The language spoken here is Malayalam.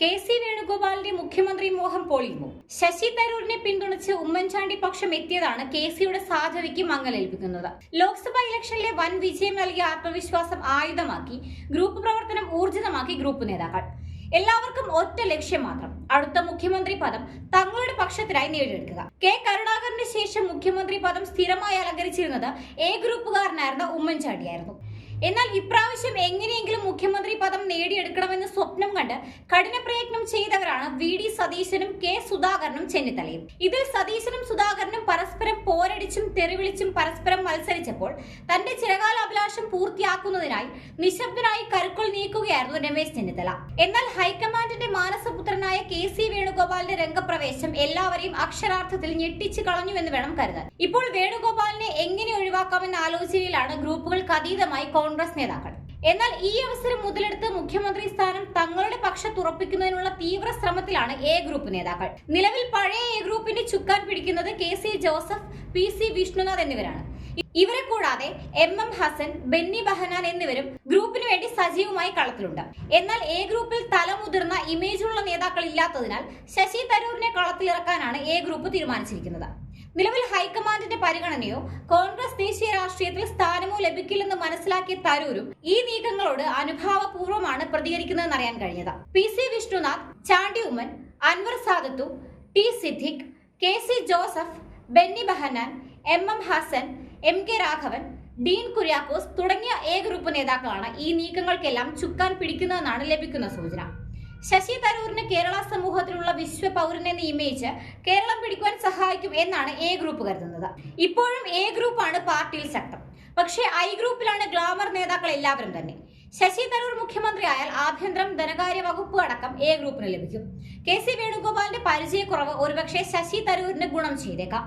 കെ സി വേണുഗോപാലിന്റെ മുഖ്യമന്ത്രി മോഹൻ പൊളിയുമോ? ശശി തരൂരിനെ പിന്തുണച്ച് ഉമ്മൻചാണ്ടി പക്ഷം എത്തിയതാണ് കെ സിയുടെ സാധ്യതയ്ക്ക് മങ്ങലേൽപ്പിക്കുന്നത്. ലോക്സഭാ ഇലക്ഷനിലെ വൻ വിജയം നൽകിയ ആത്മവിശ്വാസം ആയുധമാക്കി ഗ്രൂപ്പ് പ്രവർത്തനം ഊർജിതമാക്കി ഗ്രൂപ്പ് നേതാക്കൾ. എല്ലാവർക്കും ഒറ്റ ലക്ഷ്യം മാത്രം. അടുത്ത മുഖ്യമന്ത്രി പദം തങ്ങളുടെ പക്ഷത്തിനായി നേടിയെടുക്കുക. കെ കരുണാകരന് ശേഷം മുഖ്യമന്ത്രി പദം സ്ഥിരമായി അലങ്കരിച്ചിരുന്നത് എ ഗ്രൂപ്പുകാരനായിരുന്ന ഉമ്മൻചാണ്ടിയായിരുന്നു. എന്നാൽ ഇപ്രാവശ്യം എങ്ങനെയെങ്കിലും മുഖ്യമന്ത്രി സ്വപ്നം കണ്ട് കഠിന പ്രയത്നം ചെയ്തവരാണ് വി ഡി സതീശനും കെ സുധാകരനും ചെന്നിത്തലയും. ഇതിൽ സതീശനും സുധാകരനും പരസ്പരം പോരടിച്ചും തെറിവിളിച്ചും പരസ്പരം മത്സരിച്ചപ്പോൾ തന്റെ ചിരകാല അഭിലാഷം പൂർത്തിയാക്കുന്നതിനായി നിശബ്ദനായി കരുക്കൾ നീക്കുകയായിരുന്നു രമേശ് ചെന്നിത്തല. എന്നാൽ ഹൈക്കമാൻഡിന്റെ മാനസപുത്രനായ കെ സി വേണുഗോപാലിന്റെ രംഗപ്രവേശം എല്ലാവരെയും അക്ഷരാർത്ഥത്തിൽ ഞെട്ടിച്ചു കളഞ്ഞുവെന്ന് വേണം കരുതാൻ. ഇപ്പോൾ വേണുഗോപാലിനെ എങ്ങനെ ഒഴിവാക്കാമെന്ന ആലോചനയിലാണ് ഗ്രൂപ്പുകൾക്ക് അതീതമായി കോൺഗ്രസ് നേതാക്കൾ. എന്നാൽ ഈ അവസരം മുതലെടുത്ത് മുഖ്യമന്ത്രി സ്ഥാനം തങ്ങളുടെ പക്ഷത്തുറപ്പിക്കുന്നതിനുള്ള തീവ്ര ശ്രമത്തിലാണ് എ ഗ്രൂപ്പ് നേതാക്കൾ. നിലവിൽ പഴയ എ ഗ്രൂപ്പിന്റെ ചുക്കാൻ പിടിക്കുന്നത് K C Joseph P C Vishnunadh എന്നിവരാണ്. ഇവരെ കൂടാതെ എം എം ഹസൻ ബെന്നി ബഹനാൻ എന്നിവരും ഗ്രൂപ്പിന് വേണ്ടി സജീവമായി കളത്തിലുണ്ട്. എന്നാൽ എ ഗ്രൂപ്പിൽ തലമുതിർന്ന ഇമേജുള്ള നേതാക്കൾ ഇല്ലാത്തതിനാൽ ശശി തരൂരിനെ കളത്തിലിറക്കാനാണ് എ ഗ്രൂപ്പ് തീരുമാനിച്ചിരിക്കുന്നത്. നിലവിൽ ഹൈക്കമാൻഡിന്റെ പരിഗണനയോ കോൺഗ്രസ് ദേശീയ രാഷ്ട്രീയത്തിൽ സ്ഥാനമോ ലഭിക്കില്ലെന്ന് മനസ്സിലാക്കിയ തരൂരും ഈ നീക്കങ്ങളോട് അനുഭാവപൂർവമാണ് പ്രതികരിക്കുന്നതെന്ന് അറിയാൻ കഴിഞ്ഞത്. P C Vishnunadh Chandy Oommen Anwar Sadath T Siddique K C Joseph Benny Behanan M M Hassan M K Raghavan Dean Kuriakose തുടങ്ങിയ എ ഗ്രൂപ്പ് നേതാക്കളാണ് ഈ നീക്കങ്ങൾക്കെല്ലാം ചുക്കാൻ പിടിക്കുന്നതെന്നാണ് ലഭിക്കുന്ന സൂചന. ശശി തരൂരിന് കേരള സമൂഹത്തിലുള്ള വിശ്വ പൗരൻ എന്ന ഇമേജ് കേരളം പിടിക്കുവാൻ സഹായിക്കും എന്നാണ് എ ഗ്രൂപ്പ് കരുതുന്നത്. ഇപ്പോഴും എ ഗ്രൂപ്പാണ് പാർട്ടിയിൽ ശക്തം. പക്ഷേ ഐ ഗ്രൂപ്പിലാണ് ഗ്ലാമർ നേതാക്കൾ എല്ലാവരും തന്നെ. ശശി തരൂർ മുഖ്യമന്ത്രിയായാൽ ആഭ്യന്തരം ധനകാര്യ വകുപ്പ് അടക്കം എ ഗ്രൂപ്പിന് ലഭിക്കും. കെ സി വേണുഗോപാലിന്റെ പരിചയക്കുറവ് ഒരുപക്ഷെ ശശി തരൂരിന് ഗുണം ചെയ്തേക്കാം.